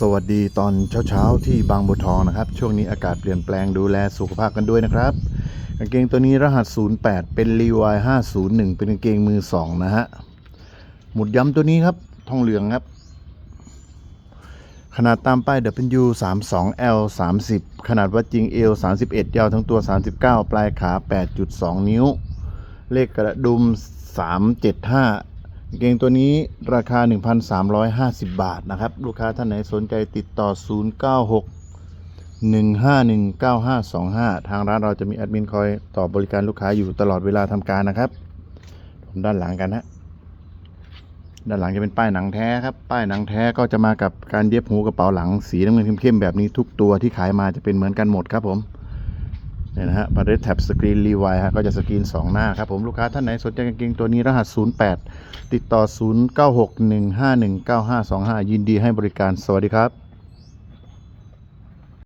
สวัสดีตอนเช้าๆ ที่บางบัวทองนะครับ ช่วงนี้อากาศเปลี่ยนแปลงดูแลสุขภาพกันด้วยนะครับ กางเกงตัวนี้รหัส 08 เป็นรีวาย501 เป็นกางเกงมือ 2 นะฮะ หมุดย้ำตัวนี้ครับ ทองเหลืองครับ ขนาดตามป้าย W 32 L 30 ขนาดวัดจริง L 31 ยาวทั้งตัว 39 ปลายขา 8.2 นิ้ว เลขกระดุม 375กา เกงตัวนี้ราคา 1,350 บาทนะครับ ลูกค้าท่านไหนสนใจติดต่อ 096 1519525 ทางร้านเราจะมีแอดมินคอยตอบบริการลูกค้าอยู่ตลอดเวลาทำการนะครับผมด้านหลังกันฮะด้านหลังจะเป็นป้ายหนังแท้ครับป้ายหนังแท้ก็จะมากับการเย็บหูกระเป๋าหลังสีน้ำเงินเข้มๆแบบนี้ทุกตัวที่ขายมาจะเป็นเหมือนกันหมดครับผม เนี่ยนะฮะบาร์เรสแท็บสกรีนรีไวฮะก็จะสกรีน 2 หน้าครับผมลูกค้าท่านไหนสนใจกางเกงตัวนี้รหัส 08 ติดต่อ 0961519525 ยินดีให้บริการสวัสดีครับ